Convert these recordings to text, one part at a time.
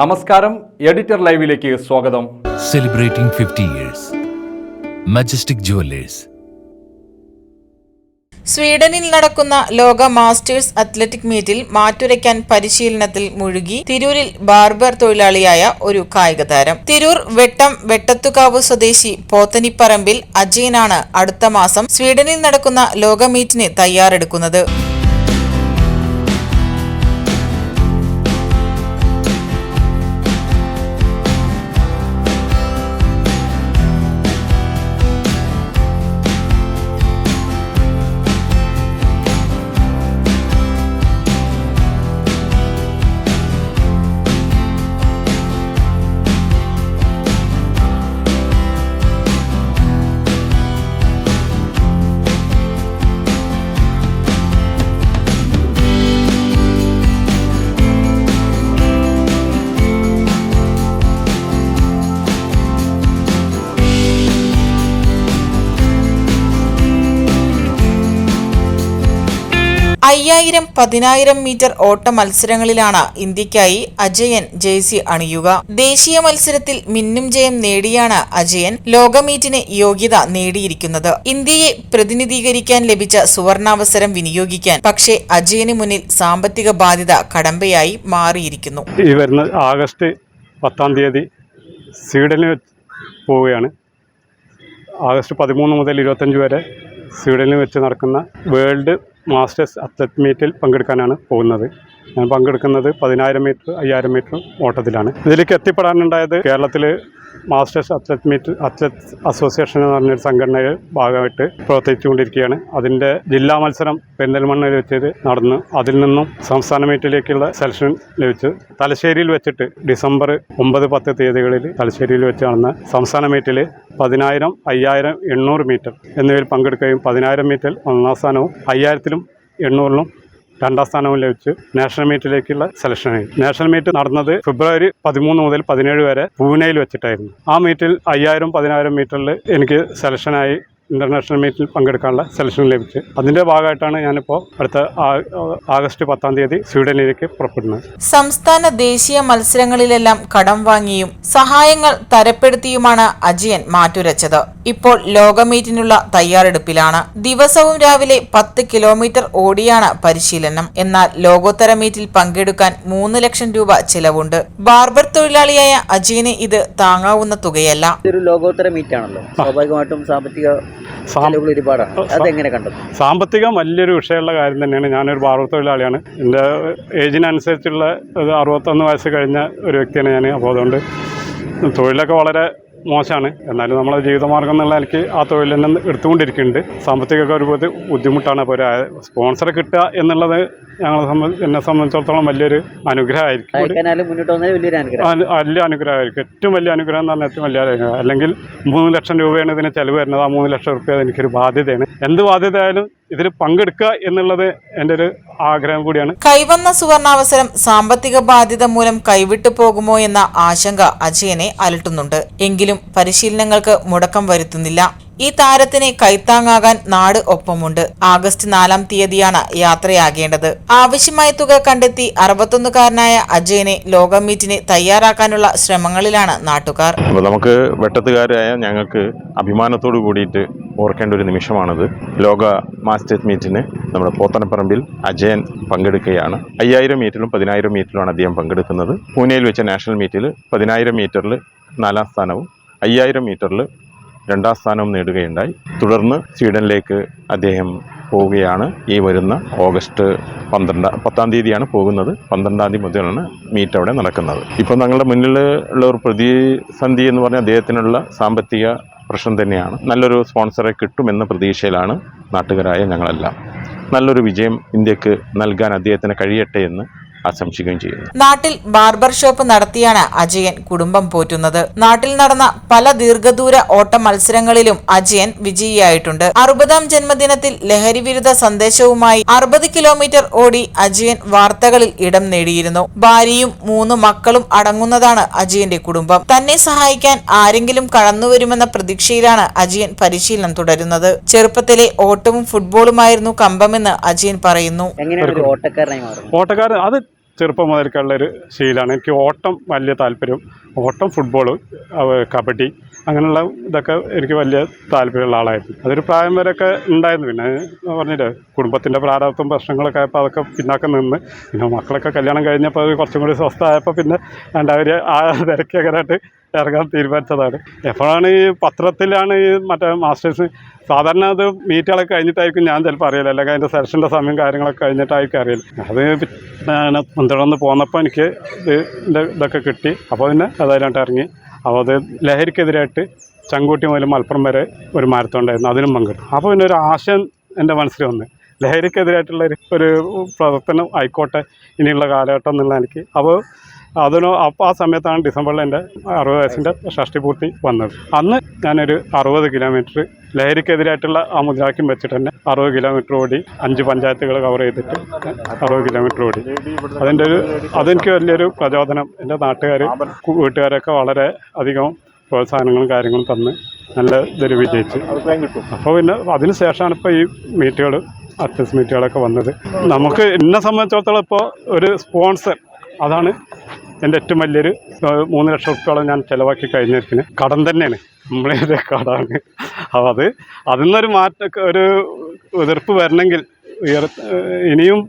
നമസ്കാരം എഡിറ്റർ ലൈവിലേക്ക് സ്വാഗതം. സെലിബ്രേറ്റിംഗ് 50 ഇയേഴ്സ് മജസ്റ്റിക് ജുവല്ലേഴ്സ് സ്വീഡനിൽ നടക്കുന്ന ലോക മാസ്റ്റേഴ്സ് അത്ലറ്റിക് മീറ്റിൽ മാറ്റുരയ്ക്കാൻ പരിശീലനത്തിൽ മുഴുകി തിരൂരിൽ ബാർബർ തൊഴിലാളിയായ ഒരു കായിക താരം. തിരൂർ വെട്ടം വെട്ടത്തുകാവ് സ്വദേശി പോത്തനിപ്പറമ്പിൽ അജയനാണ് അടുത്ത മാസം സ്വീഡനിൽ നടക്കുന്ന ലോക മീറ്റിന് തയ്യാറെടുക്കുന്നത്. അയ്യായിരം പതിനായിരം മീറ്റർ ഓട്ട മത്സരങ്ങളിലാണ് ഇന്ത്യക്കായി അജയൻ ജേഴ്സി അണിയുക. ദേശീയ മത്സരത്തിൽ മിന്നും ജയം നേടിയാണ് അജയൻ. ലോകമീറ്റിന് യോഗ്യത നേടിയിരിക്കുന്നത്. ഇന്ത്യയെ പ്രതിനിധീകരിക്കാൻ ലഭിച്ച സുവർണാവസരം വിനിയോഗിക്കാൻ പക്ഷേ അജയന് മുന്നിൽ സാമ്പത്തിക ബാധ്യത കടമ്പയായി മാറിയിരിക്കുന്നു. ഈ വരുന്ന ആഗസ്റ്റ് പത്താം തീയതി സ്വീഡനിൽ പോവുകയാണ്. ആഗസ്റ്റ് പതിമൂന്ന് മുതൽ ഇരുപത്തഞ്ച് വരെ സ്വീഡനിൽ വെച്ച് നടക്കുന്ന വേൾഡ് മാസ്റ്റേഴ്സ് അത്ലറ്റ് മീറ്റിൽ പങ്കെടുക്കാനാണ് പോകുന്നത്. ഞാൻ പങ്കെടുക്കുന്നത് പതിനായിരം മീറ്റർ അയ്യായിരം മീറ്റർ ഓട്ടത്തിലാണ്. ഇതിലേക്ക് എത്തിപ്പെടാനുണ്ടായത് കേരളത്തിൽ masters athlete meet athlete association എന്ന് പറഞ്ഞൊരു സംഘടനയുടെ ഭാഗമായിട്ട് പ്രവർത്തിച്ചുകൊണ്ടിരിക്കുകയാണ്. അതിന്റെ ജില്ലാ മത്സരം പെരിന്തൽമണ്ണയിൽ വെച്ചത് നടന്നു. അതിൽ നിന്നും സംസ്ഥാന മീറ്റിലേക്കുള്ള സെലക്ഷൻ ലഭിച്ചു. തലശ്ശേരിയിൽ വെച്ചിട്ട് ഡിസംബർ ഒമ്പത് പത്ത് തീയതികളിൽ തലശ്ശേരിയിൽ വെച്ച് നടന്ന സംസ്ഥാന മീറ്റിൽ പതിനായിരം അയ്യായിരം എണ്ണൂറ് മീറ്റർ എന്നിവയിൽ പങ്കെടുക്കുകയും പതിനായിരം മീറ്ററിൽ ഒന്നാം സ്ഥാനവും അയ്യായിരത്തിലും എണ്ണൂറിലും രണ്ടാം സ്ഥാനവും ലഭിച്ച്. നാഷണൽ മീറ്റിലേക്കുള്ള സെലക്ഷനായി നാഷണൽ മീറ്റ് നടന്നത് ഫെബ്രുവരി പതിമൂന്ന് മുതൽ പതിനേഴ് വരെ പൂനെയിൽ വെച്ചിട്ടായിരുന്നു. ആ മീറ്റിൽ അയ്യായിരം പതിനായിരം മീറ്ററിൽ എനിക്ക് സെലക്ഷനായി ഇന്റർനാഷണൽ മീറ്റിൽ പങ്കെടുക്കാനുള്ള സെലക്ഷൻ ലഭിച്ചു. അതിന്റെ ഭാഗമായിട്ടാണ് ഞാനിപ്പോൾ അടുത്ത ആഗസ്റ്റ് പത്താം തീയതി സ്വീഡനിലേക്ക് പുറപ്പെടുന്നത്. സംസ്ഥാന ദേശീയ മത്സരങ്ങളിലെല്ലാം കടം വാങ്ങിയും സഹായങ്ങൾ തരപ്പെടുത്തിയുമാണ് അജയൻ മാറ്റുരച്ചത്. ഇപ്പോൾ ലോകമീറ്റിനുള്ള തയ്യാറെടുപ്പിലാണ്. ദിവസവും രാവിലെ പത്ത് കിലോമീറ്റർ ഓടിയാണ് പരിശീലനം. എന്നാൽ ലോകോത്തര മീറ്റിൽ പങ്കെടുക്കാൻ മൂന്ന് ലക്ഷം രൂപ ചിലവുണ്ട്. ബാർബർ തൊഴിലാളിയായ അജയന് ഇത് താങ്ങാവുന്ന തുകയല്ല. ഇതൊരു ലോകോത്തര മീറ്റ് ആണല്ലോ സ്വാഭാവികമായിട്ടും സാമ്പത്തിക ഒരുപാടാണ്. അതെങ്ങനെ കണ്ടു? സാമ്പത്തികം വലിയൊരു വിഷയമുള്ള കാര്യം തന്നെയാണ്. ഞാനൊരു ബാർബർ തൊഴിലാളിയാണ്. എന്റെ ഏജിനനുസരിച്ചുള്ള ഒരു അറുപത്തൊന്ന് വയസ്സ് കഴിഞ്ഞ ഒരു വ്യക്തിയാണ് ഞാൻ. അപ്പോൾ അതുകൊണ്ട് തൊഴിലൊക്കെ വളരെ മോശമാണ്. എന്നാലും നമ്മളെ ജീവിതമാർഗം എന്നുള്ള നിലയ്ക്ക് ആ തൊഴിൽ തന്നെ എടുത്തുകൊണ്ടിരിക്കുന്നുണ്ട്. സാമ്പത്തികമൊക്കെ ഒരു ബുദ്ധി- ബുദ്ധിമുട്ടാണ്. അപ്പോൾ ഒരു സ്പോൺസറെ കിട്ടുക എന്നുള്ളത് ഞങ്ങളെ സംബന്ധിച്ച് എന്നെ സംബന്ധിച്ചിടത്തോളം വലിയൊരു അനുഗ്രഹമായിരിക്കും. വലിയ അനുഗ്രഹമായിരിക്കും. ഏറ്റവും വലിയ അനുഗ്രഹം എന്ന് പറഞ്ഞാൽ ഏറ്റവും വലിയ അനുഗ്രഹം. അല്ലെങ്കിൽ മൂന്ന് ലക്ഷം രൂപയാണ് ഇതിന് ചിലവ് വരുന്നത്. ആ മൂന്ന് ലക്ഷം റുപ്യ എനിക്കൊരു ബാധ്യതയാണ്. എന്ത് ബാധ്യതയായാലും ഇതിൽ പങ്കെടുക്കുക എന്നുള്ളത് എന്റെ ഒരു ആഗ്രഹം കൂടിയാണ്. കൈവന്ന സുവർണാവസരം സാമ്പത്തിക ബാധ്യത മൂലം കൈവിട്ടു പോകുമോ എന്ന ആശങ്ക അജയനെ അലട്ടുന്നുണ്ട്. എങ്കിലും പരിശീലനങ്ങൾക്ക് മുടക്കം വരുത്തുന്നില്ല. ഈ താരത്തിന് കൈത്താങ്ങാകാൻ നാട് ഒപ്പമുണ്ട്. ആഗസ്റ്റ് നാലാം തീയതിയാണ് യാത്രയാകേണ്ടത്. ആവശ്യമായ തുക കണ്ടെത്തി അറുപത്തൊന്നുകാരനായ അജയനെ ലോക മീറ്റിന് തയ്യാറാക്കാനുള്ള ശ്രമങ്ങളിലാണ് നാട്ടുകാർ. അപ്പോൾ നമുക്ക് വെട്ടത്തുകാരായ ഞങ്ങൾക്ക് അഭിമാനത്തോടു കൂടിയിട്ട് ഓർക്കേണ്ട ഒരു നിമിഷമാണിത്. ലോക മാസ്റ്റേഴ്സ് മീറ്റിന് നമ്മുടെ പോത്തനപ്പറമ്പിൽ അജയൻ പങ്കെടുക്കുകയാണ്. അയ്യായിരം മീറ്ററിലും പതിനായിരം മീറ്ററിലുമാണ് അദ്ദേഹം പങ്കെടുക്കുന്നത്. പൂനെയിൽ വെച്ച നാഷണൽ മീറ്റിൽ പതിനായിരം മീറ്ററിൽ നാലാം സ്ഥാനവും അയ്യായിരം മീറ്ററിൽ രണ്ടാം സ്ഥാനവും നേടുകയുണ്ടായി. തുടർന്ന് സ്വീഡനിലേക്ക് അദ്ദേഹം പോവുകയാണ്. ഈ വരുന്ന ഓഗസ്റ്റ് പന്ത്രണ്ട് പത്താം തീയതിയാണ് പോകുന്നത്. പന്ത്രണ്ടാം തീയതി മുതലാണ് മീറ്റ് അവിടെ നടക്കുന്നത്. ഇപ്പോൾ ഞങ്ങളുടെ മുന്നിൽ ഉള്ള ഒരു പ്രതിസന്ധി എന്ന് പറഞ്ഞാൽ അദ്ദേഹത്തിനുള്ള സാമ്പത്തിക പ്രശ്നം തന്നെയാണ്. നല്ലൊരു സ്പോൺസറെ കിട്ടുമെന്ന പ്രതീക്ഷയിലാണ് നാട്ടുകാരായ ഞങ്ങളെല്ലാം. നല്ലൊരു വിജയം ഇന്ത്യയ്ക്ക് നൽകാൻ അദ്ദേഹത്തിന് കഴിയട്ടെ എന്ന് ആശംസിക്കുകയും ചെയ്യുന്നു. നാട്ടിൽ ബാർബർ ഷോപ്പ് നടത്തിയാണ് അജയൻ കുടുംബം പോറ്റുന്നത്. നാട്ടിൽ നടന്ന പല ദീർഘദൂര ഓട്ട മത്സരങ്ങളിലും അജയൻ വിജയിയായിട്ടുണ്ട്. അറുപതാം ജന്മദിനത്തിൽ ലഹരി വിരുദ്ധ സന്ദേശവുമായി അറുപത് കിലോമീറ്റർ ഓടി അജയൻ വാർത്തകളിൽ ഇടം നേടിയിരുന്നു. ഭാര്യയും മൂന്ന് മക്കളും അടങ്ങുന്നതാണ് അജയന്റെ കുടുംബം. തന്നെ സഹായിക്കാൻ ആരെങ്കിലും കടന്നുവരുമെന്ന പ്രതീക്ഷയിലാണ് അജയൻ പരിശീലനം തുടരുന്നത്. ചെറുപ്പത്തിലെ ഓട്ടവും ഫുട്ബോളുമായിരുന്നു കമ്പമെന്ന് അജയൻ പറയുന്നു. ഒരു ഓട്ടക്കാരനായി മാറുന്നത്? ഓട്ടക്കാരൻ അത് ചെറുപ്പം മുതൽക്കുള്ളൊരു ശീലമാണ്. എനിക്ക് ഓട്ടം വലിയ താല്പര്യം. ഓട്ടം ഫുട്ബോൾ കബഡി അങ്ങനെയുള്ള ഇതൊക്കെ എനിക്ക് വലിയ താല്പര്യമുള്ള ആളായിരുന്നു. അതൊരു പ്രായം വരെയൊക്കെ ഉണ്ടായിരുന്നു. പിന്നെ പറഞ്ഞില്ലേ കുടുംബത്തിന്റെ പ്രാരാബ്ദം പ്രശ്നങ്ങളൊക്കെ ആയപ്പോൾ അതൊക്കെ പിന്നാക്കം നിന്ന്. പിന്നെ മക്കളൊക്കെ കല്യാണം കഴിഞ്ഞപ്പോൾ കുറച്ചും കൂടി സ്വസ്ഥമായപ്പോൾ പിന്നെ എന്റെ ആ തിരക്കകരായിട്ട് ഇറങ്ങാൻ തീരുമാനിച്ചതാണ്. എപ്പോഴാണ് ഈ പത്രത്തിലാണ് ഈ മറ്റേ മാസ്റ്റേഴ്സ് സാധാരണ അത് മീറ്റുകളൊക്കെ കഴിഞ്ഞിട്ടായിരിക്കും ഞാൻ ചിലപ്പോൾ അറിയില്ല അല്ലെങ്കിൽ അതിന്റെ സെലക്ഷന്റെ സമയം കാര്യങ്ങളൊക്കെ കഴിഞ്ഞിട്ടായിരിക്കും അറിയില്ല അത് പിന്നെ തുടർന്ന് പോന്നപ്പോൾ എനിക്ക് ഇത് ഇതിന്റെ ഇതൊക്കെ കിട്ടി. അപ്പോൾ പിന്നെ അതായിട്ട് ഇറങ്ങി. അപ്പോൾ അത് ലഹരിക്കെതിരായിട്ട് ചങ്കൂട്ടി മുതൽ മലപ്പുറം വരെ ഒരു മാരത്തോൺ ഉണ്ടായിരുന്നു. അതിനും പങ്കെടുത്തു. അപ്പോൾ പിന്നെ ഒരു ആശയം എന്റെ മനസ്സിൽ വന്നു. ലഹരിക്കെതിരായിട്ടുള്ള ഒരു പ്രവർത്തനം ആയിക്കോട്ടെ ഇനിയുള്ള കാലഘട്ടം എന്നുള്ള എനിക്ക് അപ്പോൾ അതിനോ അപ്പോൾ ആ സമയത്താണ് ഡിസംബറിൽ എന്റെ അറുപത് വയസ്സിന്റെ ഷഷ്ടി പൂർത്തി വന്നത്. അന്ന് ഞാനൊരു അറുപത് കിലോമീറ്റർ ലഹരിക്കെതിരായിട്ടുള്ള ആ മുദ്രാവാക്യം വെച്ചിട്ട് തന്നെ അറുപത് കിലോമീറ്റർ ഓടി അഞ്ച് പഞ്ചായത്തുകൾ കവർ ചെയ്തിട്ട് അറുപത് കിലോമീറ്റർ ഓടി. അതിന്റെ ഒരു അതെനിക്ക് വലിയൊരു പ്രചോദനം. എന്റെ നാട്ടുകാർ വീട്ടുകാരൊക്കെ വളരെ അധികം പ്രോത്സാഹനങ്ങളും കാര്യങ്ങളും തന്ന് നല്ല ഇതൊരു വിജയിച്ച്. അപ്പോൾ പിന്നെ അതിന് ശേഷമാണ് ഇപ്പോൾ ഈ മീറ്റുകൾ അറ്റൻസ് മീറ്റുകളൊക്കെ വന്നത്. നമുക്ക് എന്നെ സംബന്ധിച്ചിടത്തോളം ഇപ്പോൾ ഒരു സ്പോൺസർ. അതാണ് എന്റെ ഏറ്റവും വലിയൊരു മൂന്ന് ലക്ഷം റുപ്യോളം ഞാൻ ചിലവാക്കി കഴിഞ്ഞിരിക്കുന്നത് കടം തന്നെയാണ്. നമ്മളേത് കടമാണ്. അപ്പോൾ അത് അതിൽ നിന്നൊരു മാറ്റ ഒരു എതിർപ്പ് വരണമെങ്കിൽ ഉയർ ഇനിയും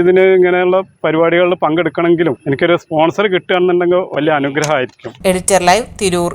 ഇതിന് ഇങ്ങനെയുള്ള പരിപാടികളിൽ പങ്കെടുക്കണമെങ്കിലും എനിക്കൊരു സ്പോൺസർ കിട്ടുകയാണെന്നുണ്ടെങ്കിൽ വലിയ അനുഗ്രഹമായിരിക്കും. Editor live Tirur.